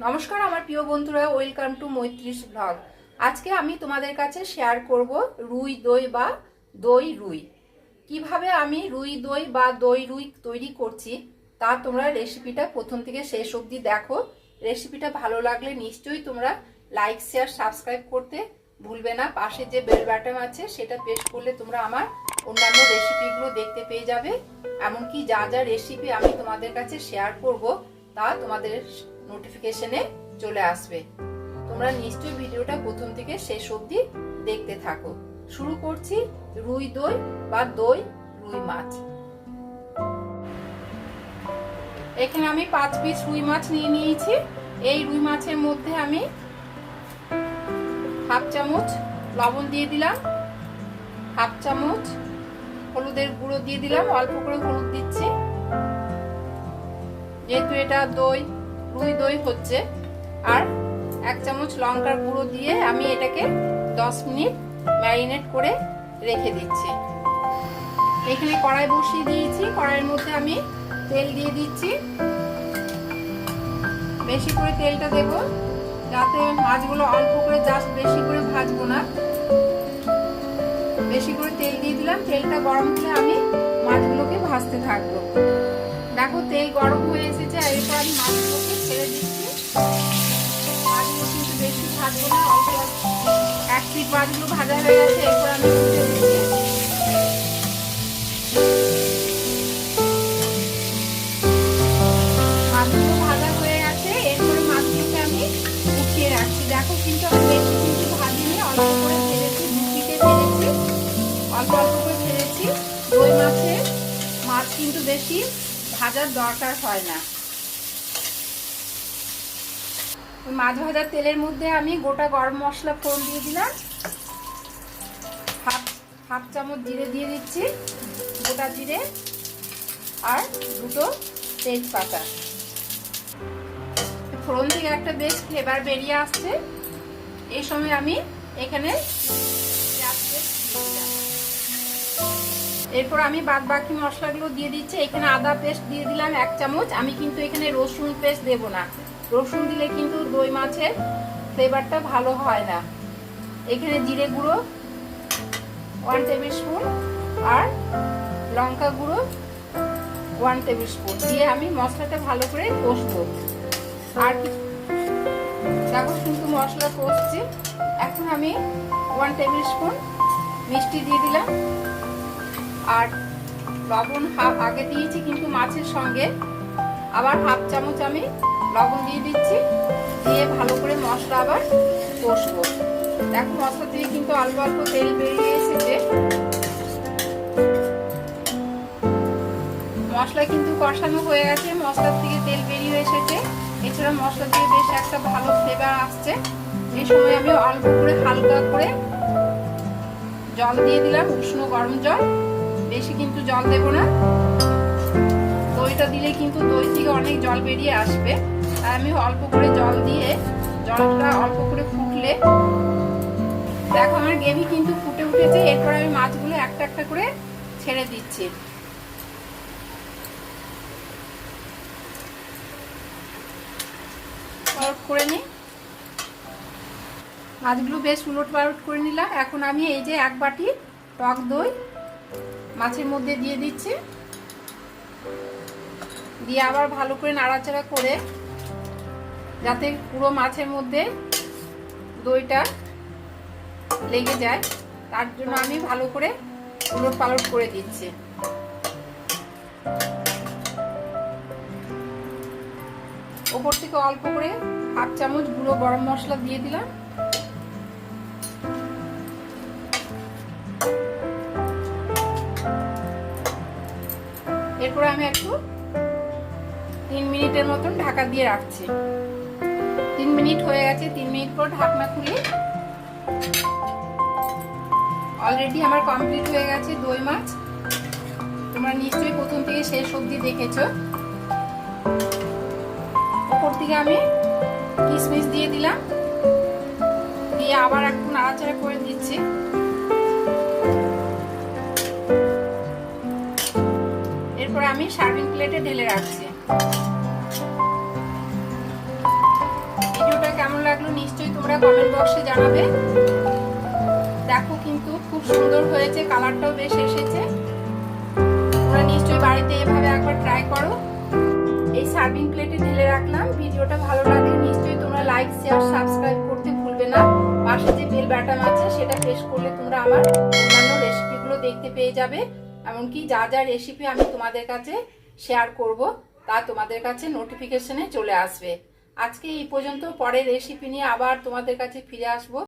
নমস্কার আমার প্রিয় বন্ধুরা ওয়েলকাম টু মৈত্রীস ব্লগ আজকে আমি তোমাদের কাছে শেয়ার করব রুই দই বা দই রুই। কীভাবে আমি রুই দই বা দই রুই তৈরি করছি, তা তোমরা রেসিপিটা প্রথম থেকে শেষ অবধি দেখো। রেসিপিটা ভালো লাগলে নিশ্চয়ই তোমরা লাইক শেয়ার সাবস্ক্রাইব করতে ভুলবে না। পাশে যে বেল বাটন আছে, সেটা প্রেস করলে তোমরা আমার অন্যান্য রেসিপিগুলো দেখতে পেয়ে যাবে। এমনকি যা যা রেসিপি আমি তোমাদের কাছে শেয়ার করব, তা তোমাদের নোটিফিকেশনে চলে আসবে। তোমরা নিশ্চয়ই ভিডিওটা প্রথম থেকে শেষ অবধি দেখতে থাকো। শুরু করছি রুই দই বা দই রুই মাছ। এখানে আমি পাঁচ পিস রুই মাছ নিয়ে নিয়েছি। এই রুই মাছের মধ্যে আমি হাফ চামচ লবণ দিয়ে দিলাম, হাফ চামচ হলুদের গুঁড়ো দিয়ে দিলাম, অল্প করে হলুদ দিচ্ছি। যেহেতু এটা দই রুই দই হচ্ছে। আর এক চামচ লঙ্কার গুঁড়ো দিয়ে আমি এটাকে দশ মিনিট ম্যারিনেট করে রেখে দিচ্ছি। এখানে কড়াই বসিয়ে দিয়েছি। কড়াইয়ের মধ্যে আমি তেল দিয়ে দিচ্ছি। বেশি করে তেলটা দেব। যাতে মাছগুলো অল্প করে জাস্ট বেশি করে ভাজবো না। বেশি করে তেল দিয়ে দিলাম। তেলটা গরম হলে আমি মাছগুলোকে ভাজতে থাকব। দেখো, তেল গরম হয়ে এসেছে, আর এরপর আমি মাছগুলোকে ছেড়ে দিচ্ছি। মাছগুলো কিন্তু বেশি ভাজবো না এক পিট মাছগুলো ভাজা হয়ে গেছে, এরপর আমি হয়ে গেছে, এরপরে আমি দেখো, কিন্তু আমি ভাজিনি, অল্প অল্প করে মাছ কিন্তু বেশি ভাজার দরকার হয় না। মাছ ভাজার তেলের মধ্যে আমি গোটা গরম মশলা ফোড়ন দিয়ে দিলাম। হাফ হাফ চামচ জিরে দিয়ে দিচ্ছি, গোটা জিরে আর দুটো তেজপাতা। ফোড়ন থেকে একটা বেশ ফ্লেভার বেরিয়ে আসছে। এই সময় আমি এখানে এরপর আমি বাদ বাকি মশলাগুলো দিয়ে দিচ্ছি। এখানে আদা পেস্ট দিয়ে দিলাম এক চামচ। আমি কিন্তু এখানে রসুন পেস্ট দেব না। রসুন দিলে কিন্তু দই মাছের ফ্লেভারটা ভালো হয় না। এখানে জিরে গুঁড়ো ওয়ান টেবিল স্পুন আর লঙ্কা গুঁড়ো ওয়ান টেবিল স্পুন দিয়ে আমি মশলাটা ভালো করে কষবো। আর দেখো কিন্তু মশলা কষছি। এখন আমি ওয়ান টেবিল স্পুন মিষ্টি দিয়ে দিলাম। আর লবণ হাফ আগে দিয়েছি কিন্তু মাছের সঙ্গে। আবার হাফ চামচ আমি লবণ দিয়ে দিচ্ছি। দিয়ে ভালো করে মশলা আবার কষবো। দেখো মশলা দিয়ে কিন্তু অল্প অল্প তেল বেরিয়ে এসেছে। মশলা কিন্তু কষানো হয়ে গেছে, মশলার থেকে তেল বেরিয়ে এসেছে। এছাড়া মশলা দিয়ে বেশ একটা ভালো ফ্লেভার আসছে। এই সময় আমি অল্প করে হালকা করে জল দিয়ে দিলাম, উষ্ণ গরম জল। বেশি কিন্তু জল দেব না। দইটা দিলে কিন্তু দই থেকে অনেক জল বেরিয়ে আসবে। আর আমি অল্প করে জল দিয়ে জলটা অল্প করে ফুটলে দেখো আমার গ্রেভি কিন্তু ফুটে উঠেছে। এরপর আমি মাছগুলো একটা একটা করে ছেড়ে দিচ্ছি। করে নিই। মাছগুলো বেশ উলট পালট করে নিলাম। এখন আমি এই যে এক বাটি টক দই মাছের মধ্যে দিয়ে দিচ্ছি। দিয়ে আবার ভালো করে নাড়াচাড়া করে যাতে পুরো মাছের মধ্যে দইটা লেগে যায়, তার জন্য আমি ভালো করে উলট পালট করে দিচ্ছি। ওপর থেকে অল্প করে হাফ চামচ গুঁড়ো গরম মশলা দিয়ে দিলাম। এরপরে আমি একটু তিন মিনিটের মতন ঢাকা দিয়ে রাখছি। তিন মিনিট হয়ে গেছে, তিন মিনিট পর ঢাকনা খুলে অলরেডি আমার কমপ্লিট হয়ে গেছে দই মাছ। তোমরা নিশ্চয়ই প্রথম থেকে শেষ অবধি দেখেছ। ওপর থেকে আমি কিশমিশ দিয়ে দিলাম। দিয়ে আবার একটু নাড়াচাড়া করে দিচ্ছি। আমি সার্ভিং প্লেটে ঢেলে রাখছি। ভিডিওটা কেমন লাগল নিশ্চয়ই তোমরা কমেন্ট বক্সে জানাবে। দেখো কিন্তু খুব সুন্দর হয়েছে কালারটাও বেশ এসেছে। তোমরা নিশ্চয়ই বাড়িতে এভাবে একবার ট্রাই করো। এই সার্ভিং প্লেটে ঢেলে রাখলাম। ভিডিওটা ভালো লাগলে নিশ্চয়ই তোমরা লাইক শেয়ার সাবস্ক্রাইব করতে ভুলবে না। পাশে যে বেল বাটন আছে, সেটা প্রেস করলে তোমরা আমার অন্যান্য রেসিপিগুলো দেখতে পেয়ে যাবে। এমনকি যা যা রেসিপি আমি তোমাদের কাছে শেয়ার করব, তা তোমাদের কাছে নোটিফিকেশনে চলে আসবে। আজকে এই পর্যন্ত, পরের রেসিপি নিয়ে আবার তোমাদের কাছে ফিরে আসব।